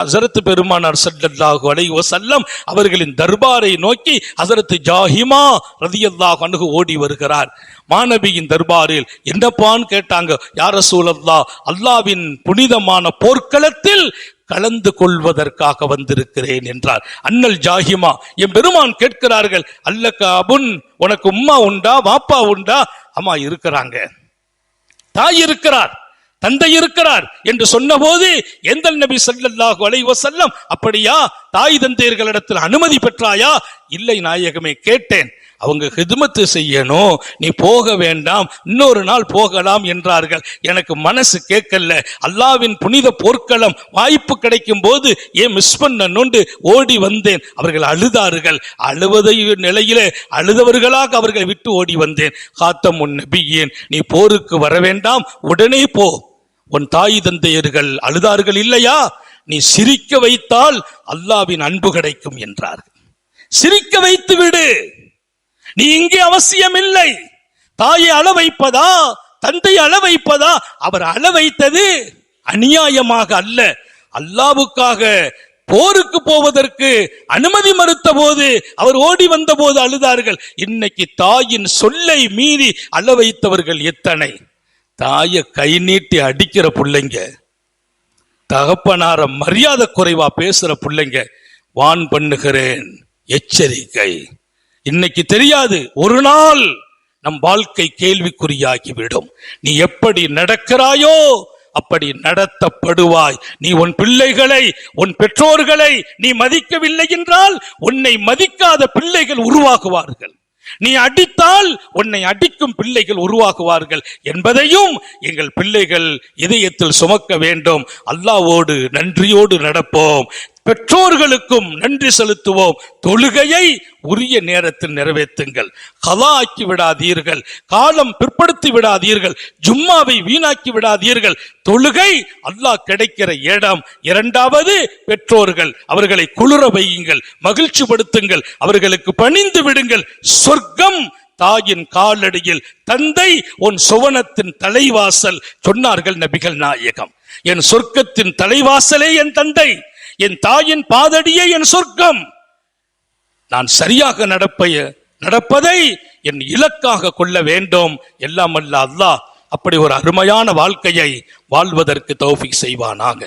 ஹசரத் பெருமானார் சல்லல்லாஹு அலைஹி வசல்லம் அவர்களின் தர்பாரை நோக்கி ஹசரத் ஜாஹிமா ரதியல்லாஹு அணுகு ஓடி வருகிறார். மாணவியின் தர்பாரில் என்னப்பான்னு கேட்டாங்க யார சூழல்லா அல்லாவின் புனிதமான போர்க்களத்தில் கலந்து கொள்வதற்காக வந்திருக்கிறேன் என்றார். அண்ணல் ஜாஹிமா என் பெருமான் கேட்கிறார்கள் அல்லக்க அபுன் உனக்கு உம்மா உண்டா வாப்பா உண்டா? அம்மா இருக்கிறாங்க. தாய் இருக்கிறார். தந்தை இருக்கிறார் என்று சொன்னபோது எந்த நபி சல்லாஹு அலைவோ செல்லம் அப்படியா? தாய் தந்தையர்களிடத்தில் அனுமதி பெற்றாயா? இல்லை நாயகமே கேட்டேன். அவங்க ஹிதுமத்து செய்யணும். நீ போக வேண்டாம். இன்னொரு நாள் போகலாம் என்றார்கள். எனக்கு மனசு கேட்கல. அல்லாவின் புனித போர்க்களம் வாய்ப்பு கிடைக்கும் போது ஏன் மிஸ் பண்ணணுண்டு ஓடி வந்தேன். அவர்கள் அழுதார்கள். அழுவதை நிலையிலே அழுதவர்களாக அவர்களை விட்டு ஓடி வந்தேன். காத்தம் உன் நபியேன் நீ போருக்கு வர வேண்டாம். உடனே போ. உன் தாய் தந்தையர்கள் அழுதார்கள் இல்லையா? நீ சிரிக்க வைத்தால் அல்லாவின் அன்பு கிடைக்கும் என்றார். சிரிக்க வைத்து விடு. நீ இங்கே அவசியம் இல்லை தாயை அள வைப்பதா? தந்தை அள வைப்பதா? அவர் அள வைத்தது அநியாயமாக அல்ல. அல்லாவுக்காக போருக்கு போவதற்கு அனுமதி மறுத்த போது அவர் ஓடி வந்த போது அழுதார்கள். இன்னைக்கு தாயின் சொல்லை மீறி அள வைத்தவர்கள் எத்தனை? தாயை கை நீட்டி அடிக்கிற பிள்ளைங்க தகப்பனார மரியாதை குறைவா பேசுற பிள்ளைங்க வான் பண்ணுகிறேன். எச்சரிக்கை. இன்னைக்கு தெரியாது ஒரு நாள் நம் வாழ்க்கை கேள்விக்குறியாகிவிடும். நீ எப்படி நடக்கிறாயோ அப்படி நடத்தப்படுவாய். நீ உன் பிள்ளைகளை உன் பெற்றோர்களை நீ மதிக்கவில்லை என்றால் உன்னை மதிக்காத பிள்ளைகள் உருவாகுவார்கள். நீ அடித்தால் உன்னை அடிக்கும் பிள்ளைகள் உருவாகுவார்கள் என்பதையும் எங்கள் பிள்ளைகள் இதயத்தில் சுமக்க வேண்டும். அல்லாவோடு நன்றியோடு நடப்போம். பெற்றோர்களுக்கும் நன்றி செலுத்துவோம். தொழுகையை உரிய நேரத்தில் நிறைவேற்றுங்கள். கலா ஆக்கி விடாதீர்கள். காலம் பிற்படுத்தி விடாதீர்கள். ஜும்மாவை வீணாக்கி விடாதீர்கள். தொழுகை அல்லாஹ் கிடைக்கிற இடம். இரண்டாவது பெற்றோர்கள். அவர்களை குளிர வையுங்கள். மகிழ்ச்சிப்படுத்துங்கள் அவர்களுக்கு பணிந்து விடுங்கள். சொர்க்கம் தாயின் காலடியில். தந்தை உன் சுவனத்தின் தலைவாசல். சொன்னார்கள் நபிகள் நாயகம். என் சொர்க்கத்தின் தலைவாசலே என் தந்தை. என் தாயின் பாதடியே என் சொர்க்கம். நான் சரியாக நடப்பைய நடப்பதை என் இலக்காக கொள்ள வேண்டும். எல்லாம் அல்ல அல்லாஹ் அப்படி ஒரு அருமையான வாழ்க்கையை வாழ்வதற்கு தௌஃபிக் செய்வானாக.